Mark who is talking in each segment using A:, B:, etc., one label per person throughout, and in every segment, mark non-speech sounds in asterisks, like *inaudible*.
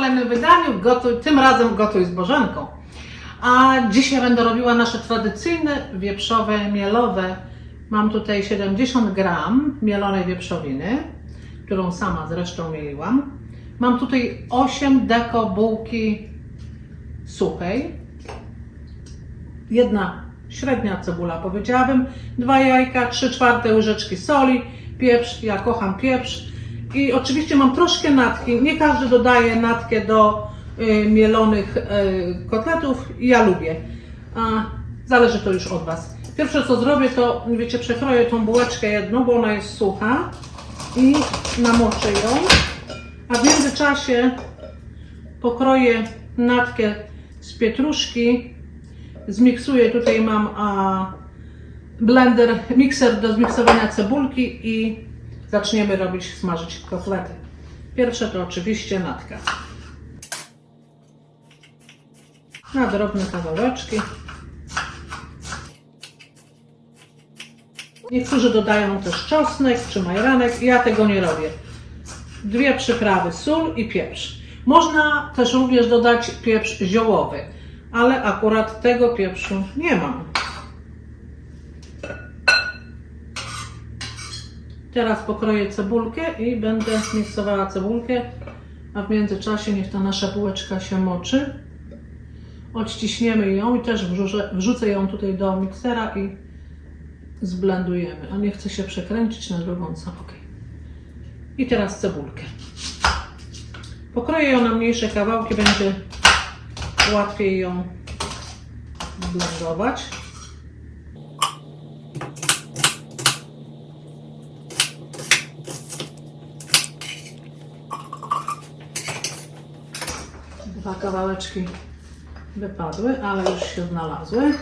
A: kolejnym wydaniu. Gotuj, tym razem gotuj z Bożenką. A dzisiaj będę robiła nasze tradycyjne wieprzowe mielowe. Mam tutaj 70 gram mielonej wieprzowiny, którą sama zresztą mieliłam. Mam tutaj 8 deko bułki suchej. Jedna średnia cebula powiedziałabym, dwa jajka, 3 czwarte łyżeczki soli, pieprz, ja kocham pieprz i oczywiście mam troszkę natki, nie każdy dodaje natkę do y, mielonych y, kotletów, ja lubię, a zależy to już od Was. Pierwsze co zrobię to, wiecie, przekroję tą bułeczkę jedną, bo ona jest sucha i namoczę ją, a w międzyczasie pokroję natkę z pietruszki, zmiksuję, tutaj mam a, blender, mikser do zmiksowania cebulki i zaczniemy robić, smażyć kotlety. Pierwsze to oczywiście natka. Na drobne kawałeczki. Niektórzy dodają też czosnek czy majeranek, ja tego nie robię. Dwie przyprawy, sól i pieprz. Można też również dodać pieprz ziołowy, ale akurat tego pieprzu nie mam. Teraz pokroję cebulkę i będę miksowała cebulkę, a w międzyczasie niech ta nasza bułeczka się moczy. Odciśniemy ją i też wrzucę, wrzucę ją tutaj do miksera i zblendujemy. A nie chcę się przekręcić na stronę. Ok. I teraz cebulkę. Pokroję ją na mniejsze kawałki, będzie łatwiej ją zblendować. Dwa kawałeczki wypadły, ale już się znalazły.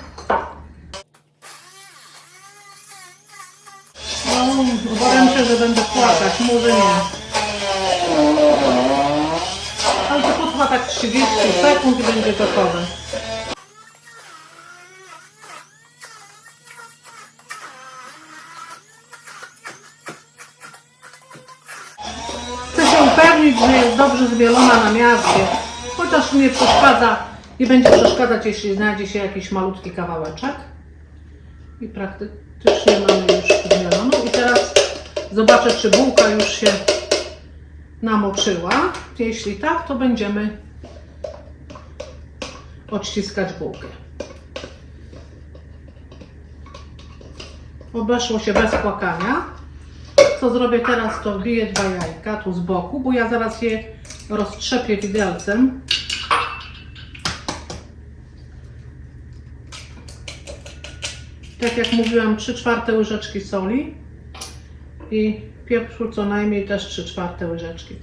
A: No, obawiam się, że będę płakać, może nie. Ale to potrwa tak 30 sekund i będzie gotowe. Chcę się upewnić, że jest dobrze zmielona na miastie, chociaż nie przeszkadza, nie będzie przeszkadzać, jeśli znajdzie się jakiś malutki kawałeczek. I praktycznie mamy już zmieloną. I teraz zobaczę, czy bułka już się namoczyła. Jeśli tak, to będziemy odciskać bułkę. Obeszło się bez płakania. Co zrobię teraz, to wbiję dwa jajka tu z boku, bo ja zaraz je roztrzepię widelcem. Tak jak mówiłam, 3 czwarte łyżeczki soli i pieprzu co najmniej też 3 czwarte łyżeczki.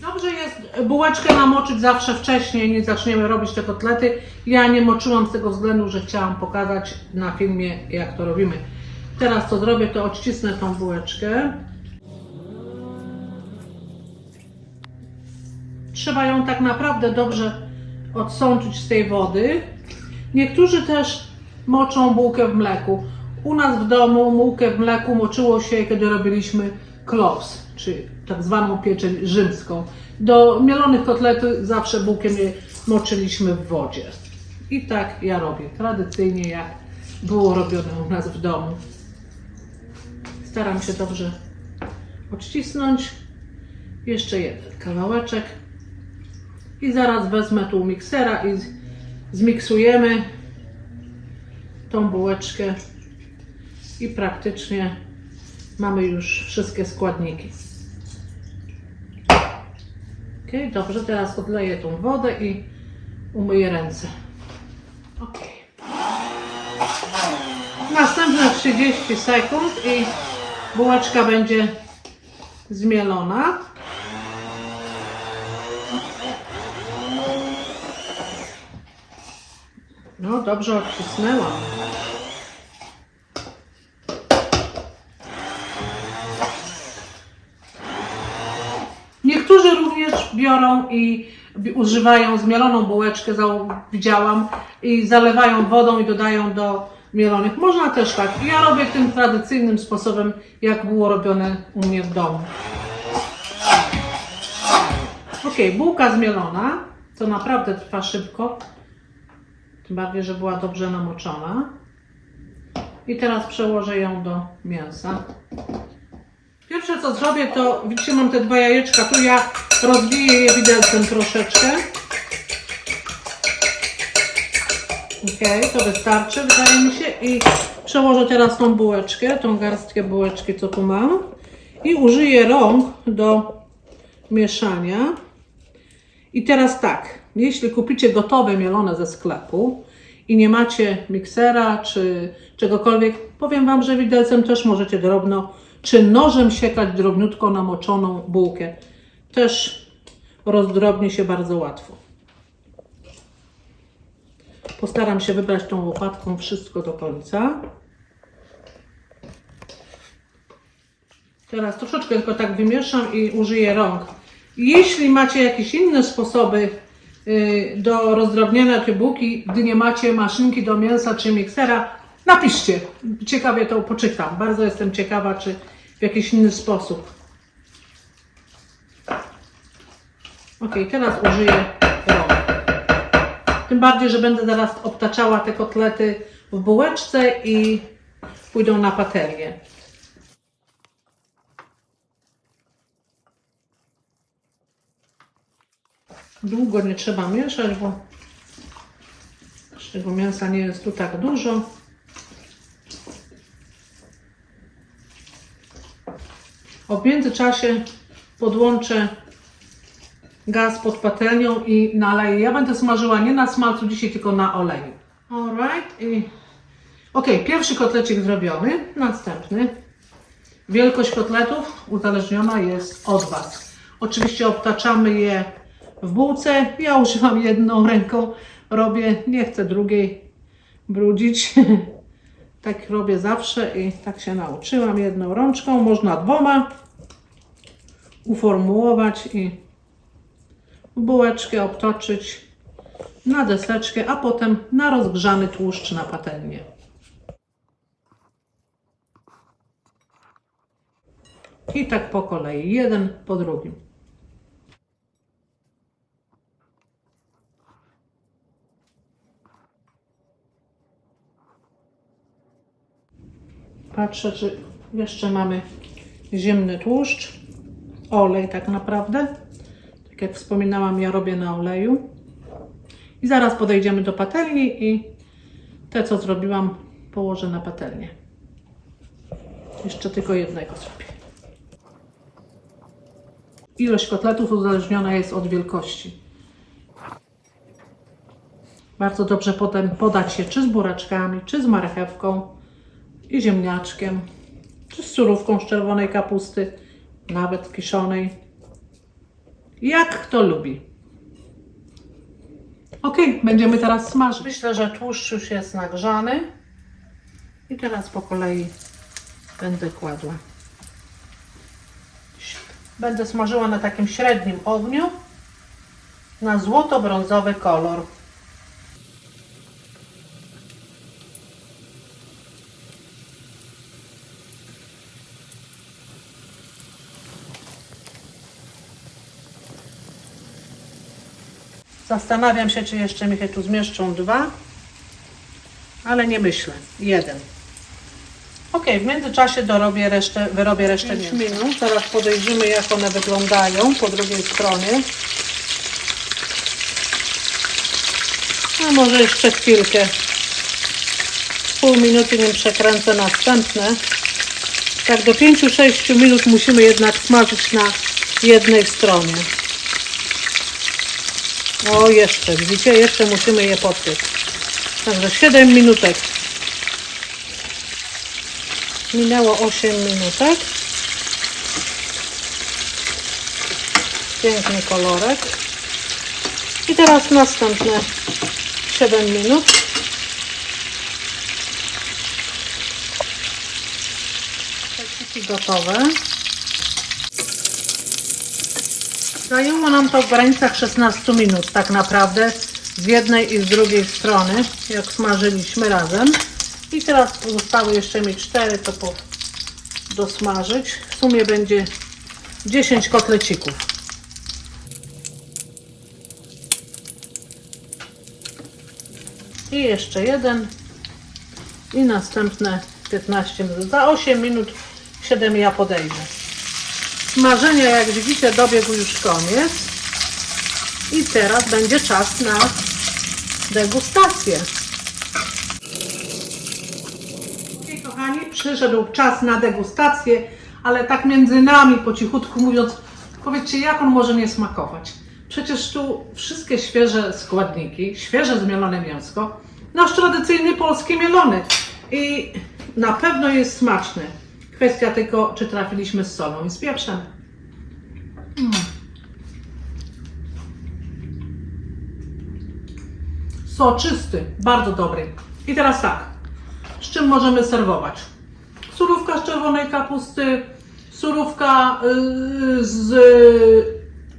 A: Dobrze jest bułeczkę namoczyć zawsze wcześniej, nie zaczniemy robić te kotlety. Ja nie moczyłam z tego względu, że chciałam pokazać na filmie, jak to robimy. Teraz co zrobię, to odcisnę tą bułeczkę. Trzeba ją tak naprawdę dobrze odsączyć z tej wody. Niektórzy też moczą bułkę w mleku. U nas w domu bułkę w mleku moczyło się, kiedy robiliśmy klops, czy tak zwaną pieczeń rzymską. Do mielonych kotletów zawsze bułkę my moczyliśmy w wodzie. I tak ja robię, tradycyjnie jak było robione u nas w domu. Staram się dobrze odcisnąć. Jeszcze jeden kawałeczek. I zaraz wezmę tu miksera i zmiksujemy tą bułeczkę i praktycznie mamy już wszystkie składniki. Ok, dobrze, teraz odleję tą wodę i umyję ręce. Ok. Następne 30 sekund i bułeczka będzie zmielona. No, dobrze odcisnęłam. Biorą i używają zmieloną bułeczkę, widziałam, i zalewają wodą i dodają do mielonych. Można też tak. Ja robię tym tradycyjnym sposobem, jak było robione u mnie w domu. Ok, bułka zmielona, to naprawdę trwa szybko. Tym bardziej, że była dobrze namoczona. I teraz przełożę ją do mięsa. Pierwsze co zrobię, to widzicie, mam te dwa jajeczka. Tu ja rozbiję je widelcem troszeczkę. Ok, to wystarczy, wydaje mi się. I przełożę teraz tą bułeczkę, tą garstkę bułeczki, co tu mam. I użyję rąk do mieszania. I teraz tak, jeśli kupicie gotowe mielone ze sklepu i nie macie miksera czy czegokolwiek, powiem Wam, że widelcem też możecie drobno, czy nożem siekać drobniutko namoczoną bułkę. Też rozdrobni się bardzo łatwo. Postaram się wybrać tą łopatką wszystko do końca. Teraz troszeczkę tylko tak wymieszam i użyję rąk. Jeśli macie jakieś inne sposoby y, do rozdrobniania tej bułki, gdy nie macie maszynki do mięsa czy miksera, napiszcie. Ciekawie to poczytam. Bardzo jestem ciekawa, czy w jakiś inny sposób. Ok, teraz użyję rąk. Tym bardziej, że będę zaraz obtaczała te kotlety w bułeczce i pójdą na patelnię. Długo nie trzeba mieszać, bo tego mięsa nie jest tu tak dużo. O międzyczasie podłączę gaz pod patelnią i naleję. Ja będę smażyła nie na smalcu dzisiaj, tylko na oleju. Alright. I... Ok, pierwszy kotlecik zrobiony. Następny. Wielkość kotletów uzależniona jest od Was. Oczywiście obtaczamy je w bułce. Ja używam jedną ręką, robię, nie chcę drugiej brudzić. *laughs* tak robię zawsze i tak się nauczyłam jedną rączką, można dwoma uformułować i bułeczkę obtoczyć na deseczkę, a potem na rozgrzany tłuszcz na patelnię. I tak po kolei, jeden po drugim. Patrzę, czy jeszcze mamy ziemny tłuszcz, olej tak naprawdę. Tak jak wspominałam, ja robię na oleju. I zaraz podejdziemy do patelni i te, co zrobiłam, położę na patelnię. Jeszcze tylko jednego zrobię. Ilość kotletów uzależniona jest od wielkości. Bardzo dobrze potem podać się czy z buraczkami, czy z marchewką i ziemniaczkiem, czy z surówką z czerwonej kapusty, nawet kiszonej. Jak kto lubi. Ok, będziemy teraz smażyć. Myślę, że tłuszcz już jest nagrzany. I teraz po kolei będę kładła. Będę smażyła na takim średnim ogniu na złoto-brązowy kolor. Zastanawiam się, czy jeszcze mi się tu zmieszczą dwa, ale nie myślę. Jeden. Ok, w międzyczasie dorobię resztę, wyrobię resztę mięsa. Teraz podejrzymy, jak one wyglądają po drugiej stronie. A może jeszcze chwilkę. Pół minuty nim przekręcę następne. Tak do 5-6 minut musimy jednak smażyć na jednej stronie. O, jeszcze, widzicie? Jeszcze musimy je podpiec. Także 7 minutek. Minęło 8 minutek. Piękny kolorek. I teraz następne 7 minut. Kotleciki gotowe. Zajęło nam to w granicach 16 minut tak naprawdę z jednej i z drugiej strony, jak smażyliśmy razem. I teraz pozostały jeszcze mi 4, to po dosmażyć. W sumie będzie 10 kotlecików. I jeszcze jeden. I następne 15 minut. Za 8 minut 7 ja podejdę. Smażenia, jak widzicie, dobiegł już koniec. I teraz będzie czas na degustację. Okej, kochani, przyszedł czas na degustację, ale tak między nami, po cichutku mówiąc, powiedzcie, jak on może nie smakować? Przecież tu wszystkie świeże składniki, świeże zmielone mięsko, nasz tradycyjny polski mielony i na pewno jest smaczny. Kwestia tylko, czy trafiliśmy z solą i z pieprzem. Soczysty, bardzo dobry. I teraz tak, z czym możemy serwować? Surówka z czerwonej kapusty, surówka yy, z,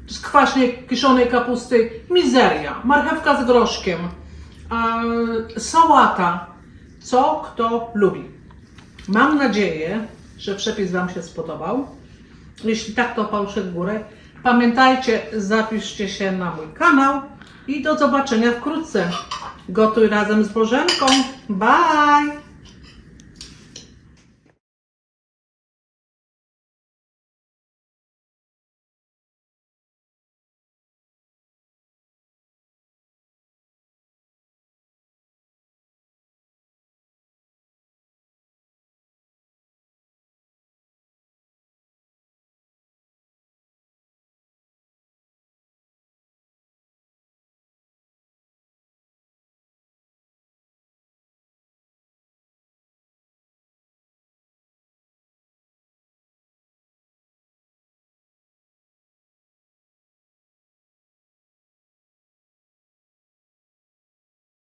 A: z kwaśnie kiszonej kapusty, mizeria, marchewka z groszkiem, sałata, co kto lubi. Mam nadzieję, że przepis Wam się spodobał. Jeśli tak, to paluszek w górę. Pamiętajcie, zapiszcie się na mój kanał i do zobaczenia wkrótce. Gotuj razem z Bożenką. Bye!